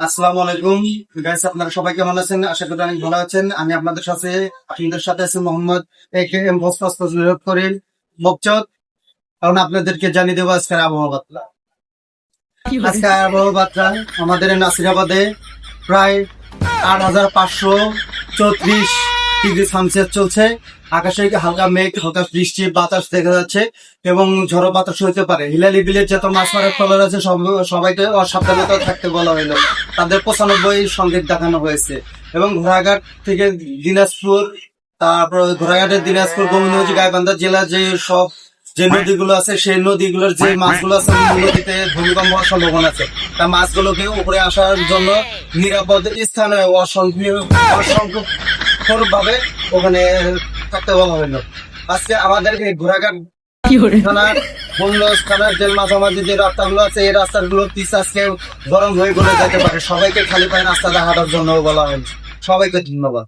আসসালামু আলাইকুম। গাইস আপনারা সবাই কেমন আছেন? আশা করি অনেক ভালো আছেন। আমি আপনাদের সাথে আপনাদের সাথে আছি মোহাম্মদ এ কে এম বস্তাস করিম মকচদ। কারণ আপনাদেরকে জানিয়ে দেবো আজকের আবহাওয়া বার্তা। আজকে আবহাওয়া বার্তা আমাদের নাসিরাবাদে প্রায় আট হাজার পাঁচশো চৌত্রিশ ডিগ্রি সেলসিয়াস চলছে। আকাশে হালকা মেঘ, হালকা বৃষ্টি, বাতাস দেখা যাচ্ছে এবং ঝড়ো বাতাস হইতে পারে। হিলালি বিলের যত মাছ মারার ফলার আছে, সব- সবাইকে অসাবধানতা থাকতে বলা হইল তাদের পঁচানব্বই সংকেত দেখানো হয়েছে এবং ঘোড়াঘাট থেকে দিনাজপুর, তারপর ঘোড়াঘাটের দিনাজপুর, গোবিন্দগঞ্জ, গাইবান্ধা জেলা যে সব যে নদীগুলো আছে, সেই নদীগুলোর যে মাছগুলো আছে নদীতে ভূমিকম্প হওয়ার সম্ভাবনা আছে। তা মাছগুলোকে উপরে আসার জন্য নিরাপদ স্থানে অসংখ্য অসংখ্য ভাবে ওখানে থাকতে হবে হইল আজকে আমাদের এই ঘোড়াঘাট থানার বনলস থানার যে মাঝামাঝি যে রাস্তাগুলো আছে এই রাস্তাগুলো আজকে গরম হয়ে যেতে পারে। সবাইকে খালি পায়ে রাস্তা হাঁটার জন্য বলা হয়েছে সবাইকে ধন্যবাদ।